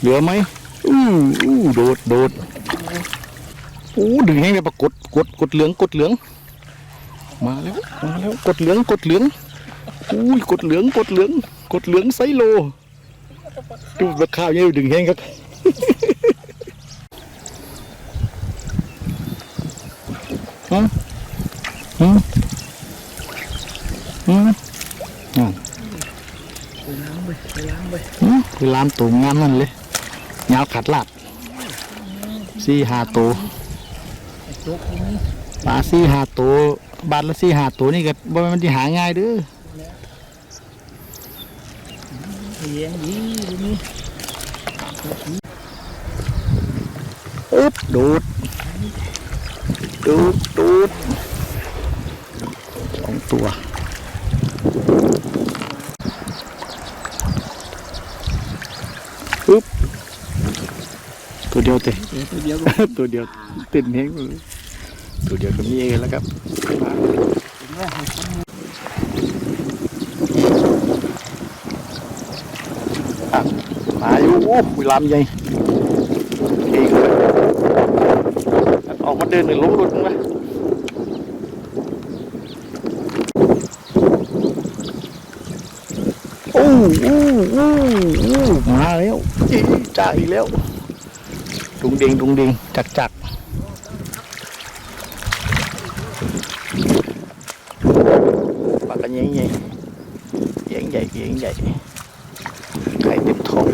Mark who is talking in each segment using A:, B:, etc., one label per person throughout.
A: เหลือไหมอู้อู้โดดโดดอู้ดึงให้เลยปรากฏกดกดเหลืองกดเหลือง มาแล้วมาแล้วกดเหลืองกดเหลืองอุ้ยกดเหลืองกดเหลือง กดเหลืองไซโลดูราคาเนี่ยดึงแห้งครับฮะฮะฮะนั่น
B: ไปล้างไปไปล้างไป
A: ฮะคือลามตูงามนั่นเลย ยาวขัดลาดสี่ห้าตัว
B: จกตรงนี้
A: ปลาสี่ห้าตัวบาทละสี่ห้าตัวนี่ก็บ่แม่นมันที่หาง่ายเด้อ
B: เลี้ยงดีตรงนี้
A: อึ๊บดูด ดูดดูดสองตัวอึ๊บตัวเดียวเตะ
B: เดี๋ยวตัวเดียว
A: ตัวเดียวติดเฮงเลยตัวเดียวก็มีเองแล้วครับ
B: ถึงว่าให้คน
A: อะมาอยู่โอ้ยลำใหญ่เองเลยออกมาเดินหนึ่งล้มรถมั้ยโอ้โอ้โอ้โอ้มาแล้วอีจ่าอีกแล้ว ดุงเดงดุงเดงจักจักปลากกันใหญ่ใหญ่ใหญ่ใหญ่ใหญ่ใหญ่ไข่เต็มท้อง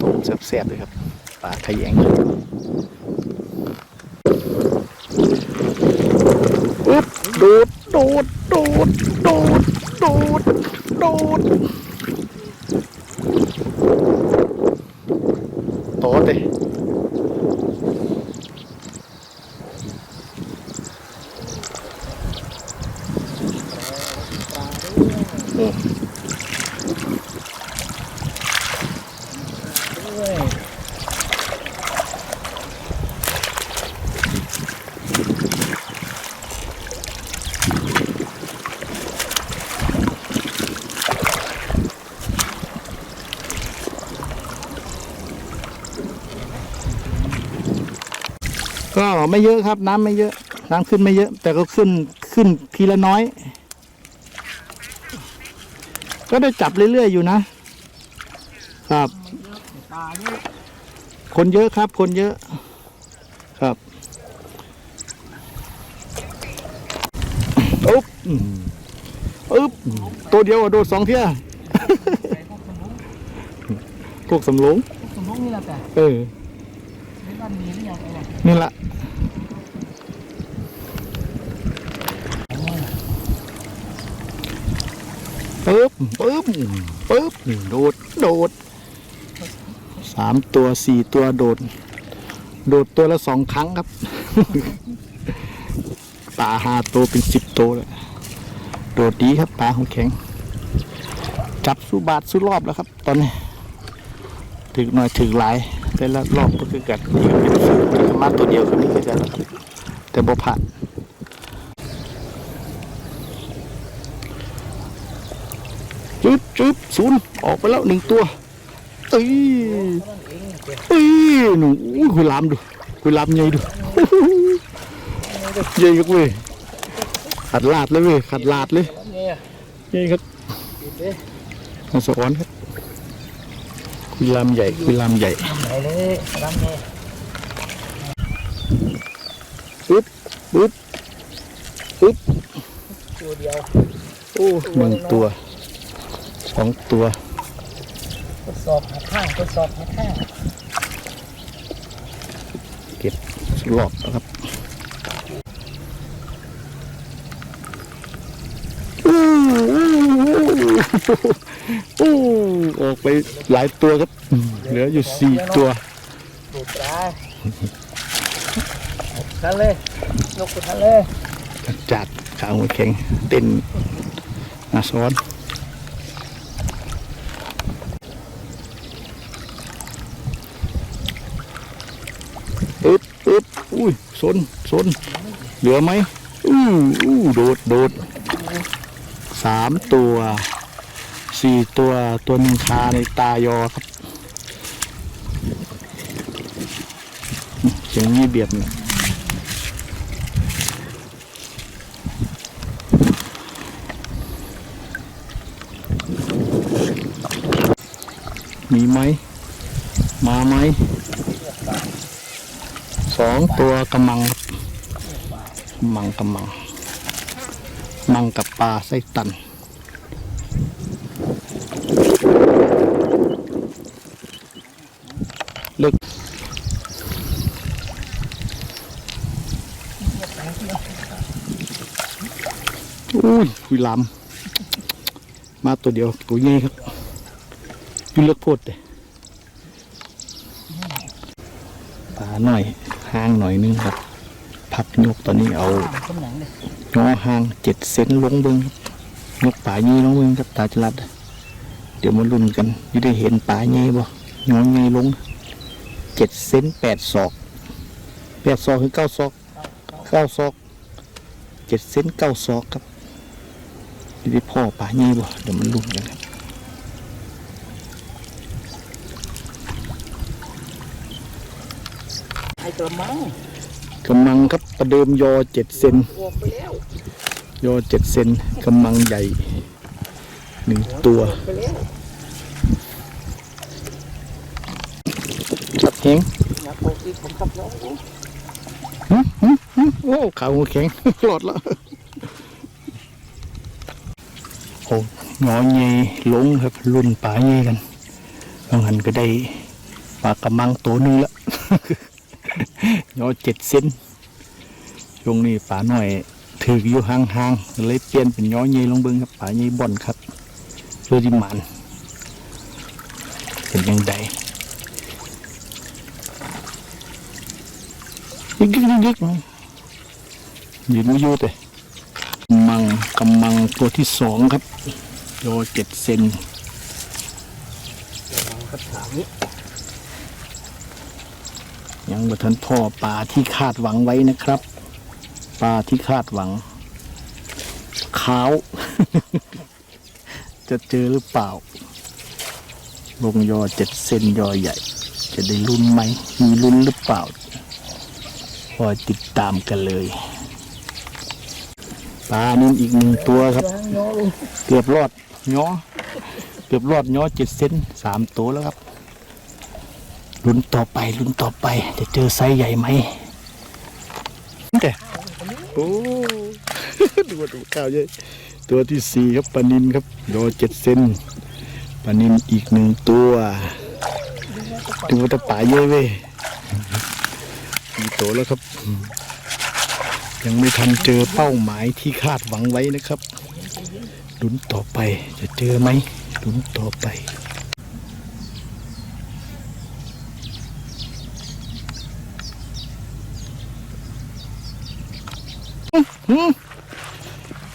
A: ต้มแซ่บๆเลยครับปลาขยงดดโดดโดดโดดโดดโดดโตดเลย ก็ไม่เยอะครับ น้ำไม่เยอะ น้ำขึ้นไม่เยอะ แต่ก็ขึ้นขึ้นทีละน้อย ก็ได้จับเรื่อยๆอยู่นะ ครับ
B: ปลาเยอะ
A: คนเยอะครับ คนเยอะ ครับอุ๊บอืมอุ๊บตัวเดียวอะโดดสองเที่ย
B: ใส่พวกสมุน
A: พวกสำโรง
B: พวกสมุนนี่แหละแต่
A: เออ
B: ไม่บ้านมีหรือยังไงล่ะ
A: นี่แหละ ปึ๊บปึ๊บโดด โดดสามตัวสี่ตัวโดด โดดตัวละสองครั้งครับ ปลาห้าตัวเป็นสิบตัวเลยโดดดีครับปลาหัวแข็ง จับสู้บาทสู้รอบแล้วครับ ตอนนี้ ถึงหน่อยถึงหลายแต่ละรอบก็คือกันเป็นสูตรที่มาตัวเดียวคือนี่คือกันแล้วแต่บ่ผ่าน จึ๊บจึ๊บศูนย์ออกไปแล้วหนึ่งตัวเอ้ยเอ้ยหนูคุยลามดูคุยลามใหญ่ดูใหญ่กันเว้ยขัดลาดเลยเว้ยขัดลาดเลย
B: นี่ย
A: ใหญ่ครับมาสอนครับคุยลามใหญ่คุยลามใหญ่ปึ๊บปึ๊บปึ๊บ
B: ตัวเดียว
A: โอ้หนึ่งตัว สองตัว
B: ทดสอบหาข้างทดสอบหาข้าง
A: เก็บรอบนะครับอู้อู้ออกไปหลายตัวครับอืมเหลืออยู่สี่ตัว
B: ดูดปลาทันเลยยกไปทันเลย
A: จากขาหัวแข็งเต้นนาซ้อน สนสนเหลือไหมอู้อู้โดดโดดสามตัวสี่ตัวตัวหนึ่งคาในตายอครับเสียงยี่เบียดเนี่ยมีไหม มาไหม สองตัวกำมังครับกำมังกำมังมังกับปลาไส้ตันลึกอุ้ยวิลามาตัวเดียวตัวใหญ่ครับอยุ่เลือกโพดเลยปลาหน่อย ห่างหน่อยนึงครับ พักยกตอนนี้เอา
B: น้
A: อห่างเจ็ดเซนลงเบิงครับยกป่ายีลงเบิงครับตาจรัดเดี๋ยวมาลุ้นกันจะได้เห็นป่ายีบ่ย้อนยีลงเจ็ดเซนแปดศอกแปดศอกคือเก้าศอกเก้าศอกเจ็ดเซนเก้าศอกครับจะได้พ่อป่ายีบ่เดี๋ยวมันลุ้นกันครับ
B: ไอ้ กระมัง
A: กำลังครับประเดิมยอเจ็ดเซน
B: ออกไปแล้ว
A: ยอเจ็ดเซนกำลังใหญ่หนึ่งตัว
B: ออกไปแล้ว
A: ครับเฮง
B: นักโปกีผมขับน้องดู
A: หึหึหึโอ้ขาหัวแข็ง หลอดละโอ้งอเงยลงครับรุ่นป่าเงยกันบางหันก็ได้ปลากระมังตัวหนึงละ งอเจ็ดเซนช่วงนี้ป่าหน่อยถืออยู่ห่างๆเลยเปลี่ยนเป็นงอยเงยลงเบิ้งครับป่าเงยบ่อนครับเพื่อที่มันเป็นยังไงยิกยิกยิกยิกยืนไม่ยู่แต่มังกำมังตัวที่สองครับโยเจ็ดเซน
B: กระมังกระถางนี้
A: ยังบทันพ่อปลาที่คาดหวังไว้นะครับปลาที่คาดหวังขาว จะเจอหรือเปล่า ลงยอเจ็ดเซนยอใหญ่ จะได้ลุ้นไหมมีลุ้นหรือเปล่าคอยติดตามกันเลยปลานี่อีกหนึ่งตัวครับ เกือบรอดย้อเกือบรอดย้อเจ็ดเซนสามตัวแล้วครับ ลุ้นต่อไปลุ้นต่อไป จะเจอไซส์ใหญ่ไหมแต่โอ้ดูดูข้าวเยอะตัวที่สี่ครับปลานินครับโยเจ็ดเซนปลานินอีกหนึ่งตัวดูว่าแตะป่าเยอะเว้ยมีตัวแล้วครับ ยังไม่ทันเจอเป้าหมายที่คาดหวังไว้นะครับลุ้นต่อไปจะเจอไหมลุ้นต่อไป ม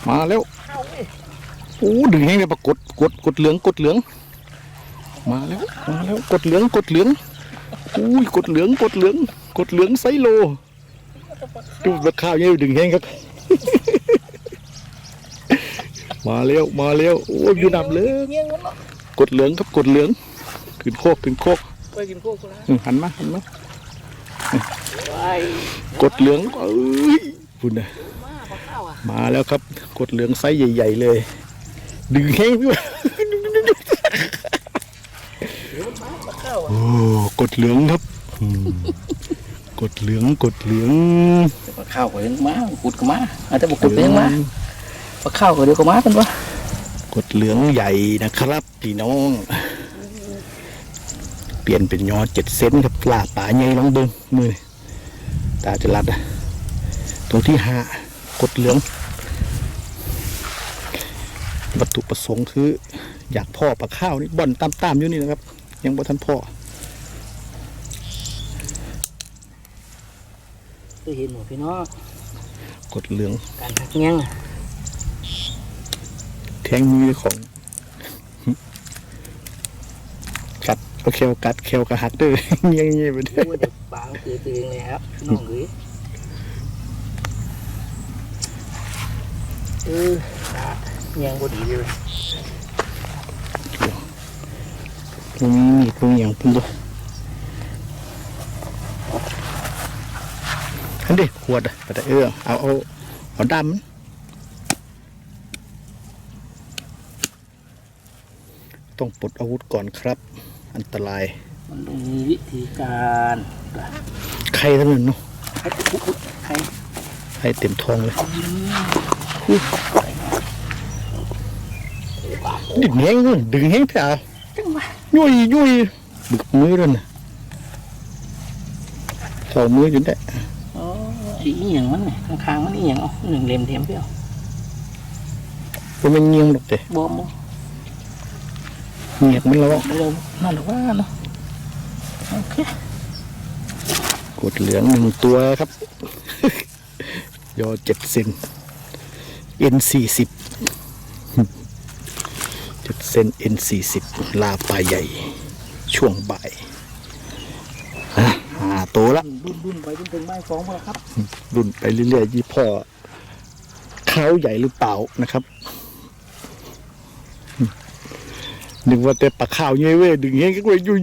A: มาแล้ว
B: เข้าเลย
A: โอ้ดึงให้เลยปรากฏกดกดเหลืองกดเหลือง มาแล้วมาแล้วกดเหลืองกดเหลืองอุ้ยกดเหลืองกดเหลือง กดเหลืองไซโลดูราคาเงี้ยดึงแห้งครับ มาแล้วมาแล้วโอ้ยอยู่ดับเลย
B: เงี้ยงกันเนาะ
A: กดเหลืองครับกดเหลืองขึ้นโคกขึ้นโคก
B: ไปกินพวกกูแล้ว
A: อืมหันมาหันมา
B: ไป
A: กดเหลืองเอ้ยคุณนะ
B: มาปลาข้าวอะ
A: มาแล้วครับ กดเหลืองไซส์ใหญ่ ๆ เลย ดึงแห้งด้วย
B: เดี๋ยวมันมาปลาข้าวอะ
A: โอ้กดเหลืองครับอืมกดเหลืองกดเหลือง
B: ปลาข้าวก็ยังมาขุดก็มาอาจจะบุกขุดไปยังมาปลาข้าวก็เดี๋ยวก็มาเป็นวะ
A: กดเหลืองใหญ่นะครับพี่น้องเปลี่ยนเป็นยอเจ็ดเซนครับลาป่าใหญ่ลองเบิ้งมือนี่ตาจะรัดอะตัวที่ห้า กดเหลือง วัตถุประสงค์คือ อยากพ่อปลาข้าวนี่บ่อนตามๆอยู่นี่นะครับ ยังบ่ทันพ่อ
B: เคยเห็นหมดพี่น้อง
A: กดเหลือง
B: การหักเงี้ยงอะ
A: แทงมือของกัดเอาเคียวกัดเคียวกระหักเด้อเงี้ยเงี้ยไปเด้อ
B: โอ้ยเด็กปางคือตัวเองเลยครับพี่น้องเอ้ เออเงี้ยงบ่ดีเลย
A: ตรงนี้มีตรงอย่างพุ่นด้วยขวดอะไปแต่เออเอาเอาเอาดำมันต้องปลดอาวุธก่อนครับ อันตราย
B: มันต้องมีวิธีการ
A: ใครทั้งนั้นเนาะ
B: ให้ปุ๊บปุ๊บให้
A: ให้เต็มท้องเลย ดึงแห้งเลยดึงแห้งเถอะ
B: จังหวะ
A: ยุ่ยยุ่ยบึกมือเลยนะสองมืออยู่ได้
B: อ๋อไอ้อีหยังมันเนี่ยข้างๆมันอีหยังเอ๋อหนึ่งเล่มเทียมเปรี้ยว
A: ก็มันเงียงหรอกแต่
B: บอมบ่
A: เงียกมันแล้ว
B: ไม่รู้นั่นหรอกว่าเนาะโอเค
A: กดเหลืองหนึ่งตัวครับ ยอเจ็ดเซน เอ็นสี่สิบจ็ดเซนเอ็นสี่สิบลาปลาใหญ่ ช่วงบ่ายอะหาตัวละ
B: ดุนดุนไปจนถึงบ่ายสองแล้วครับ
A: รุ่นไปเรื่อยๆยี่พ่อเขาใหญ่หรือเปล่านะครับนึกว่าแต่ปลาข้าวเงี้ยเว้ยดึงเงี้ยก็เว้ยยุ่ย